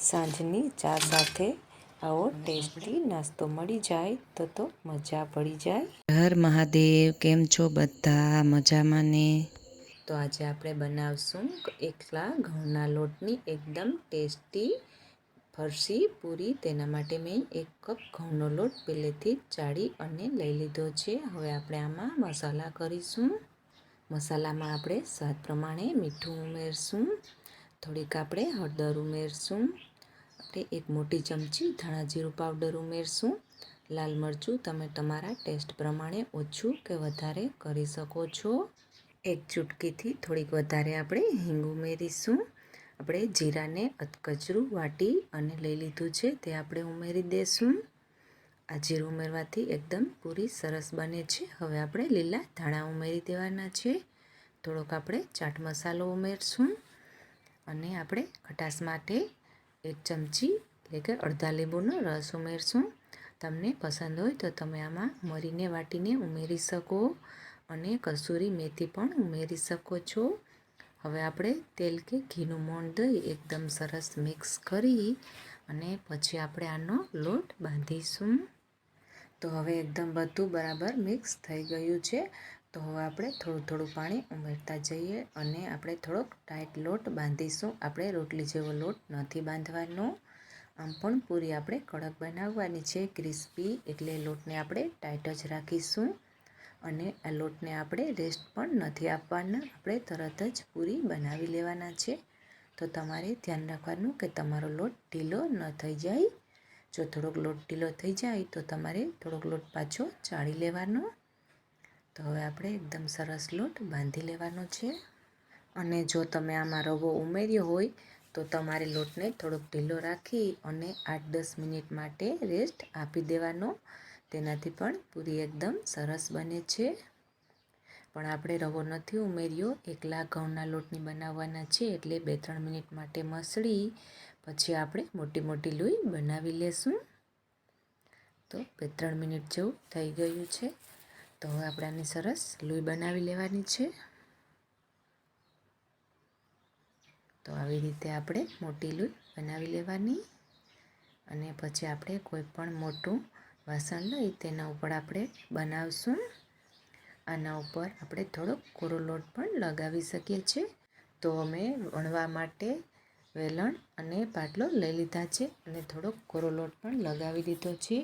સાંજની ચા સાથે આવો ટેસ્ટી નાસ્તો મળી જાય તો તો મજા પડી જાય. હર મહાદેવ કેમ છો બધા? મજામાં ને? તો આજે આપણે બનાવશું એકલા ઘઉંના લોટની એકદમ ટેસ્ટી ફરસી પૂરી. તેના માટે મેં એક કપ ઘઉંનો લોટ પહેલેથી જ ચાળી અને લઈ લીધો છે. હવે આપણે આમાં મસાલા કરીશું. મસાલામાં આપણે સ્વાદ પ્રમાણે મીઠું ઉમેરશું. થોડીક આપણે હળદર ઉમેરશું. આપણે એક મોટી ચમચી ધાણા જીરું પાવડર ઉમેરશું. લાલ મરચું તમે તમારા ટેસ્ટ પ્રમાણે ઓછું કે વધારે કરી શકો છો. એક ચૂટકીથી થોડીક વધારે આપણે હિંગ ઉમેરીશું. આપણે જીરાને અધકચરું વાટી અને લઈ લીધું છે તે આપણે ઉમેરી દઈશું આ જીરું ઉમેરવાથી એકદમ પૂરી સરસ બને છે. હવે આપણે લીલા ધાણા ઉમેરી દેવાના છે. થોડોક આપણે ચાટ મસાલો ઉમેરશું અને આપણે ખટાશ માટે એક ચમચી એટલે કે અડધા લીંબુનો રસ ઉમેરશું. તમને પસંદ હોય તો તમે આમાં મરીને વાટીને ઉમેરી શકો અને કસૂરી મેથી પણ ઉમેરી શકો છો. હવે આપણે તેલ કે ઘીનું મોણ દઈ એકદમ સરસ મિક્સ કરી અને પછી આપણે આનો લોટ બાંધીશું. તો હવે એકદમ બધું બરાબર મિક્સ થઈ ગયું છે. તો હવે આપણે થોડું થોડું પાણી ઉમેરતા જઈએ અને આપણે થોડોક ટાઈટ લોટ બાંધીશું. આપણે રોટલી જેવો લોટ નથી બાંધવાનો. આમ પણ પૂરી આપણે કડક બનાવવાની છે, ક્રિસ્પી એટલે લોટને આપણે ટાઈટ જ રાખીશું. અને આ લોટને આપણે રેસ્ટ પણ નથી આપવાના. આપણે તરત જ પૂરી બનાવી લેવાના છે. તો તમારે ધ્યાન રાખવાનું કે તમારો લોટ ઢીલો ન થઈ જાય. જો થોડોક લોટ ઢીલો થઈ જાય તો તમારે થોડોક લોટ પાછો ચાળી લેવાનો. તો હવે આપણે એકદમ સરસ લોટ બાંધી લેવાનો છે. અને જો તમે આમાં રવો ઉમેર્યો હોય, તો તમારે લોટને થોડોક ઢીલો રાખી અને આઠ દસ મિનિટ માટે રેસ્ટ આપી દેવાનો. તેનાથી પણ પૂરી એકદમ સરસ બને છે. પણ આપણે રવો નથી ઉમેર્યો. એકલા ઘઉંના લોટની બનાવવાના છે એટલે બે ત્રણ મિનિટ માટે મસળી, પછી આપણે મોટી મોટી લોહી બનાવી લેશું. તો બે ત્રણ મિનિટ જેવું થઈ ગયું છે. તો હવે આપણે આની સરસ લોહી બનાવી લેવાની છે. તો આવી રીતે આપણે મોટી લોહી બનાવી લેવાની. અને પછી આપણે કોઈ પણ મોટું વાસણ લઈ તેના ઉપર આપણે બનાવશું. આના ઉપર આપણે થોડોક કોરો લોટ પણ લગાવી શકીએ છીએ. તો અમે વણવા માટે વેલણ અને પાટલો લઈ લીધા છે અને થોડોક કોરો લોટ પણ લગાવી દીધો છે.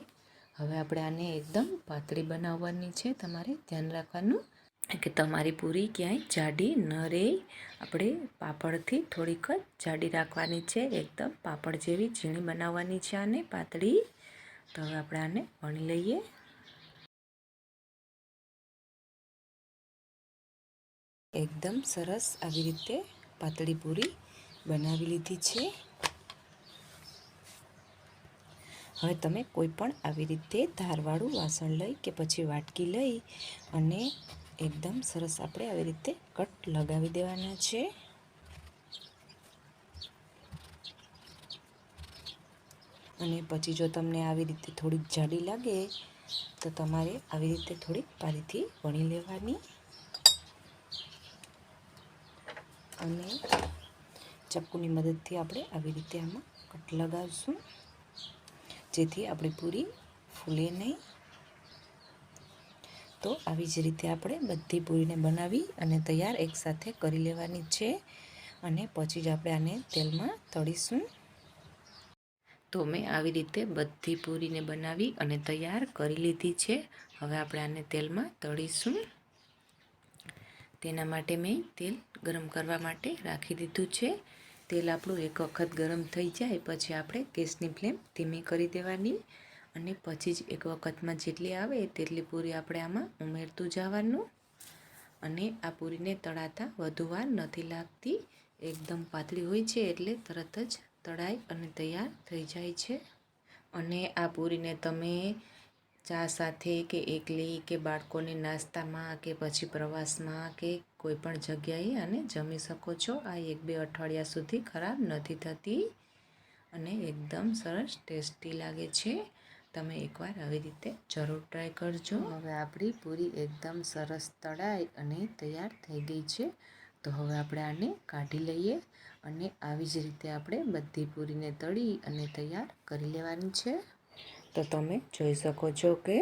હવે આપણે આને એકદમ પાતળી બનાવવાની છે. તમારે ધ્યાન રાખવાનું કે તમારી પૂરી ક્યાંય જાડી ન રહે. આપણે પાપડથી થોડીક જ જાડી રાખવાની છે. એકદમ પાપડ જેવી ઝીણી બનાવવાની છે આને પાતળી. તો હવે આપણે આને વણી લઈએ. એકદમ સરસ આવી રીતે પાતળી પૂરી બનાવી લીધી છે. હવે તમે કોઈ પણ આવી રીતે ધારવાળું વાસણ લઈ કે પછી વાટકી લઈ અને એકદમ સરસ આપણે આવી રીતે કટ લગાવી દેવાના છે. અને પછી જો તમને આવી રીતે થોડીક જાડી લાગે, તો તમારે આવી રીતે થોડીક પારીથી વણી લેવાની. અને ચપ્પુની મદદથી આપણે આવી રીતે આમાં કટ લગાવશું. જેથી આપણી પૂરી ફૂલે નહીં. તો આવી જ રીતે આપણે બધી પૂરીને બનાવી અને તૈયાર એકસાથે કરી લેવાની છે. અને પછી જ આપણે આને તેલમાં તળીશું. તો મેં આવી રીતે બધી પૂરીને બનાવી અને તૈયાર કરી લીધી છે. હવે આપણે આને તેલમાં તળીશું. તેના માટે મેં તેલ ગરમ કરવા માટે રાખી દીધું છે. તેલ આપણું એક વખત ગરમ થઈ જાય, પછી આપણે ગેસની ફ્લેમ ધીમી કરી દેવાની અને પછી જ એક વખતમાં જેટલી આવે તેટલી પૂરી આપણે આમાં ઉમેરતું જવાનું અને આ પૂરીને તળાતા વધુ વાર નથી લાગતી. એકદમ પાતળી હોય છે એટલે તરત જ તળાઈ અને તૈયાર થઈ જાય છે. અને આ પૂરીને તમે ચા સાથે કે એકલી કે બાળકોને નાસ્તામાં કે પછી પ્રવાસમાં કે કોઈ પણ જગ્યાએ આને જમી શકો છો. આ એક બે અઠવાડિયા સુધી ખરાબ નથી થતી અને એકદમ સરસ ટેસ્ટી લાગે છે. તમે એકવાર આવી રીતે જરૂર ટ્રાય કરજો. હવે આપણી પૂરી એકદમ સરસ તળાઈ અને તૈયાર થઈ ગઈ છે. તો હવે આપણે આને કાઢી લઈએ અને આવી જ રીતે આપણે બધી પૂરીને તળી અને તૈયાર કરી લેવાની છે. તો તમે જોઈ શકો છો કે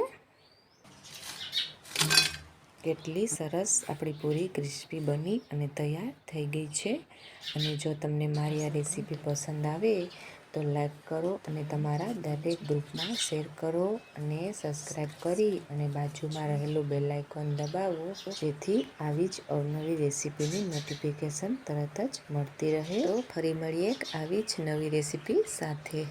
કેટલી સરસ આપણી પૂરી ક્રિસ્પી બની અને તૈયાર થઈ ગઈ છે. અને જો તમને મારી આ રેસીપી પસંદ આવે તો લાઈક કરો અને તમારા દરેક ગ્રુપમાં શેર કરો અને સબસ્ક્રાઈબ કરી અને બાજુમાં રહેલું બેલ આઇકોન દબાવો, જેથી આવી જ અવનવી રેસીપીની નોટિફિકેશન તરત જ મળતી રહે. તો ફરી મળીએ એક આવી જ નવી રેસીપી સાથે.